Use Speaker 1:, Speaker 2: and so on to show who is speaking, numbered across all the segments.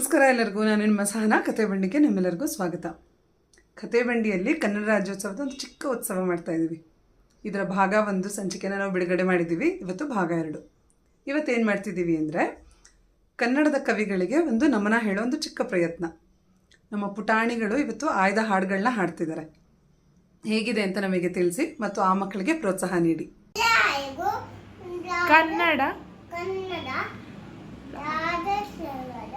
Speaker 1: ನಮಸ್ಕಾರ ಎಲ್ಲರಿಗೂ, ನಾನು ನಿಮ್ಮ ಸಹನ ಕತೆ ಬಂಡಿಗೆ ನಿಮ್ಮೆಲ್ಲರಿಗೂ ಸ್ವಾಗತ. ಕತೆ ಬಂಡಿಯಲ್ಲಿ ಕನ್ನಡ ರಾಜ್ಯೋತ್ಸವದ ಒಂದು ಚಿಕ್ಕ ಉತ್ಸವ ಮಾಡ್ತಾ ಇದ್ದೀವಿ. ಇದರ ಭಾಗ ಒಂದು, ಸಂಚಿಕೆನ ನಾವು ಬಿಡುಗಡೆ ಮಾಡಿದ್ದೀವಿ. ಇವತ್ತು ಭಾಗ ಎರಡು. ಇವತ್ತೇನು ಮಾಡ್ತಿದ್ದೀವಿ ಅಂದರೆ, ಕನ್ನಡದ ಕವಿಗಳಿಗೆ ಒಂದು ನಮನ ಹೇಳೋ ಒಂದು ಚಿಕ್ಕ ಪ್ರಯತ್ನ. ನಮ್ಮ ಪುಟಾಣಿಗಳು ಇವತ್ತು ಆಯ್ದ ಹಾಡುಗಳನ್ನ ಹಾಡ್ತಿದ್ದಾರೆ. ಹೇಗಿದೆ ಅಂತ ನಮಗೆ ತಿಳಿಸಿ ಮತ್ತು ಆ ಮಕ್ಕಳಿಗೆ ಪ್ರೋತ್ಸಾಹ ನೀಡಿ.
Speaker 2: ಕನ್ನಡ
Speaker 3: ಕನ್ನಡ ರಾಜಸವರ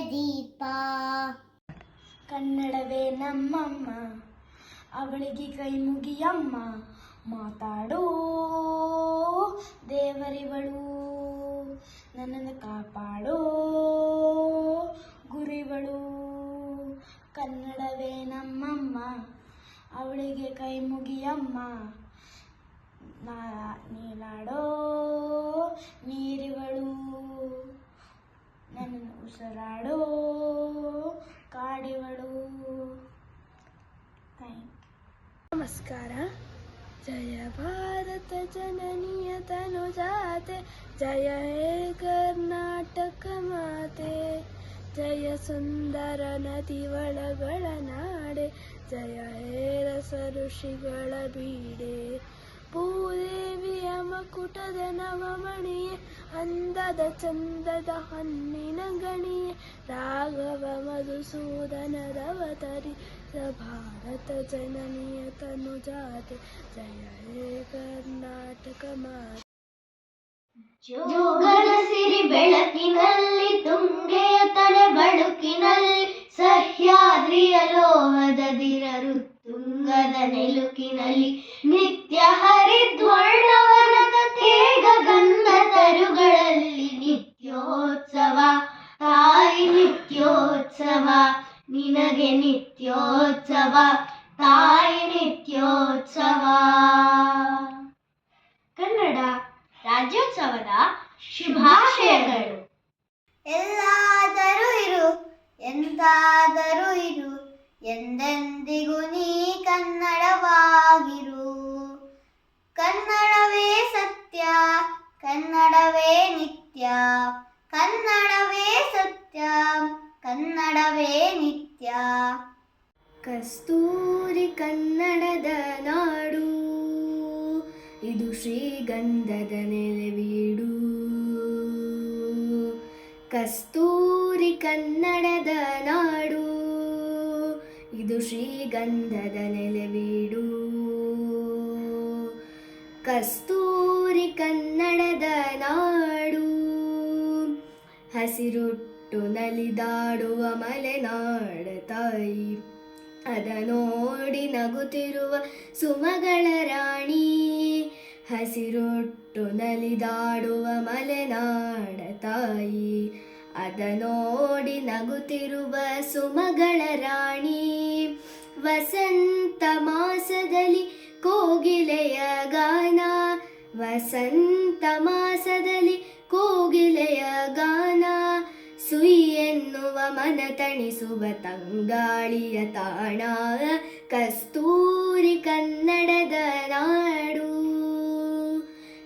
Speaker 3: ದೀಪ.
Speaker 2: ಕನ್ನಡವೇ ನಮ್ಮಮ್ಮ. ಅವಳಿಗೆ ಕೈ ಮುಗಿಯಮ್ಮ. ಮಾತಾಡೋ ದೇವರಿವಳು. ನನ್ನನ್ನು ಕಾಪಾಡೋ ಗುರಿವಳು. ಕನ್ನಡವೇ ನಮ್ಮಮ್ಮ. ಅವಳಿಗೆ ಕೈ ಮುಗಿಯಮ್ಮ. ನೀಲಾಡೋ ನೀರಿವಳು. ನನ್ನನ್ನು ಉಸಿರಾಡೋ ಥ್ಯಾಂಕ್ ನಮಸ್ಕಾರ. ಜಯ ಭಾರತ ಜನನಿಯ ತನುಜಾತೆ. ಜಯ ಹೇ ಕರ್ನಾಟಕ ಮಾತೆ. ಜಯ ಸುಂದರ ನದಿ ಒಳಗಳ ನಾಡೆ. ಜಯ ಹೇ ರಸ ಋಷಿಗಳ ಬೀಡೆ. ಭೂದೇವಿಯ ಮಕುಟದ ನವಮಣಿಯೇ, ಅಂದದ ಚಂದದ ಹಣ್ಣಿನ ಗಣಿಯೇ, ರಾಘವ ಮಧುಸೂದನರವತರಿ ಭಾರತ ಜನನಿಯ ತನು ಜಾತೆ ಜಯ ಹೇ ಕರ್ನಾಟಕ ಮಾತೆ.
Speaker 3: ಜೋಗದ ಸಿರಿ ಬೆಳಕಿನಲ್ಲಿ, ತುಂಗೆಯ ತಲೆ ಬಳುಕಿನಲ್ಲಿ, ಸಹ್ಯಾದ್ರಿಯ ಲೋಹದದಿರರು ತುಂಗದ ನೆಲುಕಿನಲ್ಲಿ ನಿತ್ಯ ಹರಿದ್ವರ್ಣವನದ ತೇಗ ಗಂಧ ತರುಗಳಲ್ಲಿ ನಿತ್ಯೋತ್ಸವ. ತಾಯಿ ನಿತ್ಯೋತ್ಸವ, ನಿನಗೆ ನಿತ್ಯೋತ್ಸವ, ತಾಯಿ ನಿತ್ಯೋತ್ಸವ. ಕನ್ನಡ ರಾಜ್ಯೋತ್ಸವದ ಶುಭಾಶಯಗಳು. ಎಲ್ಲಾದರೂ ಇರು, ಎಂತಾದರೂ ಇರು, ಎಂದೆಂದಿಗೂ ನೀ ಕನ್ನಡವಾಗಿರು ಕನ್ನಡವೇ ಸತ್ಯ, ಕನ್ನಡವೇ ನಿತ್ಯ. ಕನ್ನಡವೇ ಸತ್ಯ, ಕನ್ನಡವೇ ನಿತ್ಯ.
Speaker 2: ಕಸ್ತೂರಿ ಕನ್ನಡದ ನಾಡು, ಇದು ಶ್ರೀಗಂಧದ ನೆಲೆವೀಡು ಕಸ್ತೂರಿ ಕನ್ನಡದ ನಾಡು, ಇದು ಶ್ರೀಗಂಧದ ನೆಲೆವೀಡು ಕಸ್ತೂರಿ ಕನ್ನಡದ ನಾಡು. ಹಸಿರುಟ್ಟು ನಲಿದಾಡುವ ಮಲೆನಾಡ ತಾಯಿ. ಅದ ನೋಡಿ ನಗುತ್ತಿರುವ ಸುಮಗಳ ರಾಣಿ. ಹಸಿರುಟ್ಟು ನಲಿದಾಡುವ ಮಲೆನಾಡ ತಾಯಿ. ಅದ ನೋಡಿ ನಗುತ್ತಿರುವ ಸುಮಗಳ ರಾಣಿ. ವಸಂತ ಮಾಸದಲ್ಲಿ ಕೋಗಿಲೆಯ ಗಾನ. ವಸಂತ ಮಾಸದಲ್ಲಿ ಕೋಗಿಲೆಯ ಗಾನ. ಸುಯಿ ಎನ್ನುವ ಮನ ತಣಿಸುವ ತಂಗಾಳಿಯ ತಾಣ. ಕಸ್ತೂರಿ ಕನ್ನಡದ ನಾಡು.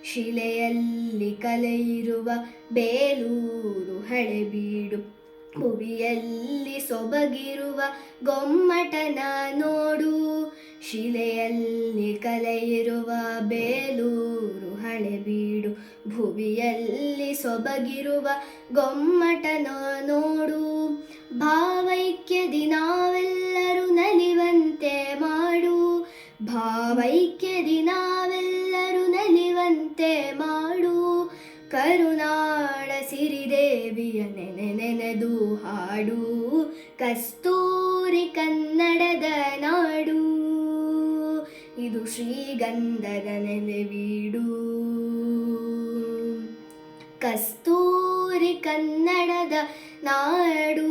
Speaker 2: ಶಿಲೆಯಲ್ಲಿ ಕಲೆಯಿರುವ ಬೇಲೂರು ಹಳೆಬೀಡು. ಭುವಿಯಲ್ಲಿ ಸೊಬಗಿರುವ ಗೊಮ್ಮಟನ ನೋಡು. ಶಿಲೆಯಲ್ಲಿ ಕಲೆಯಿರುವ ಬೇಲೂರು ಹಳೆಬೀಡು ಭುವಿಯಲ್ಲಿ ಸೊಬಗಿರುವ ಗೊಮ್ಮಟನ ನೋಡು. ಭಾವೈಕ್ಯದಿ ನಾವೆಲ್ಲರೂ ನಲಿವಂತೆ ಮಾಡು. ಭಾವೈಕ್ಯದಿ ನಾವೆಲ್ಲರೂ ನಲಿವಂತೆ ಮಾಡು. ಕರುನಾಳ ಸಿರಿದೇವಿಯ ನೆನೆ ನೆನೆದು ಹಾಡು. ಕಸ್ತೂರಿ ಇದು ಶ್ರೀಗಂಧದ ನೆಲೆವೀಡು ಕಸ್ತೂರಿ ಕನ್ನಡದ
Speaker 4: ನಾಡು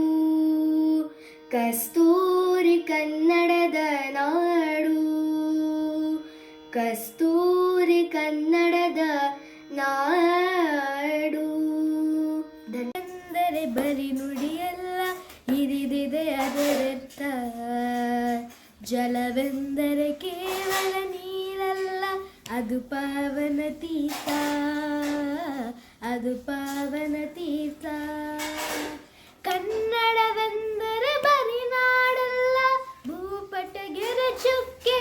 Speaker 4: ಕಸ್ತೂರಿ ಕನ್ನಡದ ನಾಡು ಕಸ್ತೂರಿ ಕನ್ನಡದ ನಾಡು. ಜಲವೆಂದರೆ ಕೇವಲ ನೀರಲ್ಲ ಅದು ಪಾವನ ತೀರ್ಥ ಅದು ಪಾವನ ತೀರ್ಥ ಕನ್ನಡವೆಂದರೆ ಬರಿ ನಾಡಲ್ಲ ಭೂಪಟಗೆರೆ ಚುಕ್ಕೆ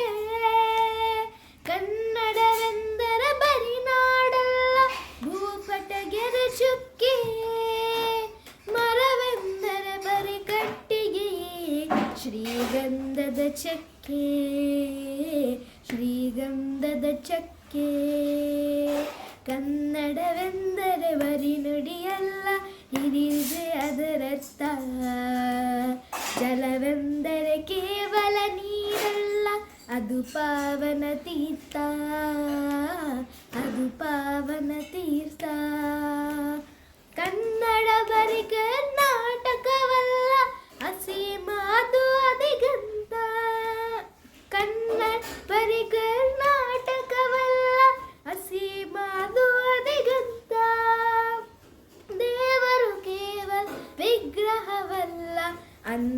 Speaker 4: ಶ್ರೀಗಂಧದ ಚಕ್ಕೆ. ಕನ್ನಡವೆಂದರೆ ಬರಿ ನುಡಿಯಲ್ಲ ಹಿರಿದೆ ಅದರರ್ಥ. ಜಲವೆಂದರೆ ಕೇವಲ ನೀರಲ್ಲ ಅದು ಪಾವನ ತೀರ್ಥ.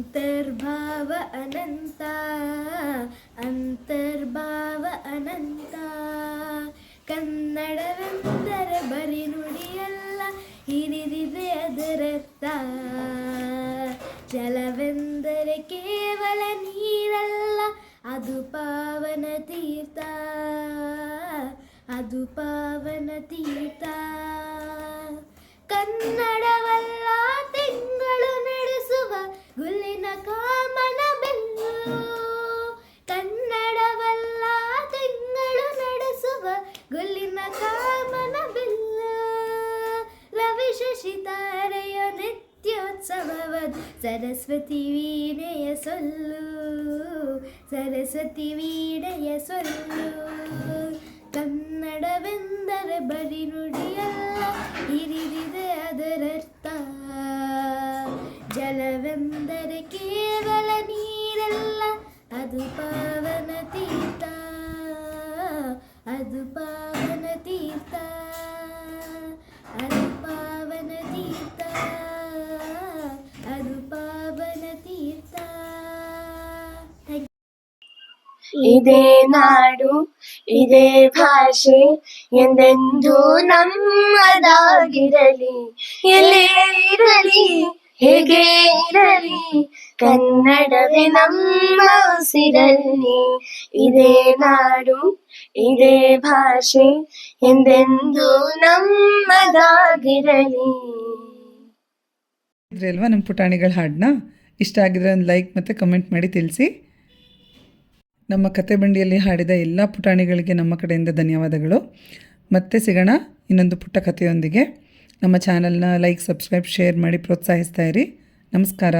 Speaker 4: ಅಂತರ್ಭಾವ ಅನಂತ ಅಂತರ್ಭಾವ ಅನಂತ ಕನ್ನಡವೆಂದರೆ ಬರಿ ನುಡಿಯಲ್ಲ, ಹಿರಿದಿದೆ ಅದರರ್ಥ। ಜಲವೆಂದರೆ ಕೇವಲ ನೀರಲ್ಲ, ಅದು ಪಾವನ ತೀರ್ಥ, ಅದು ಪಾವನ ತೀರ್ಥ। ರವಿ ಶಶಿ ತಾರೆಯ ನಿತ್ಯೋತ್ಸವವದು ಸರಸ್ವತಿ ವೀಣೆಯ ಸೊಲ್ಲು ಸರಸ್ವತಿ ವೀಣೆಯ ಸೊಲ್ಲು ಕನ್ನಡವೆಂದರೆ ಬರಿ ನುಡಿಯಲ್ಲ ಹಿರಿದಿದೆ ಅದರರ್ಥ
Speaker 5: ಇದೇ ನಾಡು, ಇದೇ ಭಾಷೆ, ಎಂದೆಂದೂ ನಮ್ಮದಾಗಿರಲಿ. ಎಲ್ಲೇ ಇರಲಿ, ಹೇಗೆ ಇರಲಿ, ಕನ್ನಡವೇ ನಮ್ಮ ಉಸಿರಲ್ಲಿ. ಇದೇ ನಾಡು, ಇದೇ ಭಾಷೆ, ಎಂದೆಂದೂ ನಮ್ಮದಾಗಿರಲಿ.
Speaker 1: ಇದ್ರೆ ಅಲ್ವಾ ನಮ್ಮ ಪುಟಾಣಿಗಳ ಹಾಡನ್ನ ಇಷ್ಟ ಆಗಿದ್ರೆ ಒಂದು ಲೈಕ್ ಮತ್ತು ಕಮೆಂಟ್ ಮಾಡಿ ತಿಳಿಸಿ. ನಮ್ಮ ಕತೆ ಬಂಡಿಯಲ್ಲಿ ಹಾಡಿದ ಎಲ್ಲ ಪುಟಾಣಿಗಳಿಗೆ ನಮ್ಮ ಕಡೆಯಿಂದ ಧನ್ಯವಾದಗಳು. ಮತ್ತೆ ಸಿಗೋಣ ಇನ್ನೊಂದು ಪುಟ್ಟ ಕಥೆಯೊಂದಿಗೆ. ನಮ್ಮ ಚಾನಲ್ನ ಲೈಕ್, ಸಬ್ಸ್ಕ್ರೈಬ್, ಶೇರ್ ಮಾಡಿ ಪ್ರೋತ್ಸಾಹಿಸ್ತಾ ಇರಿ. ನಮಸ್ಕಾರ.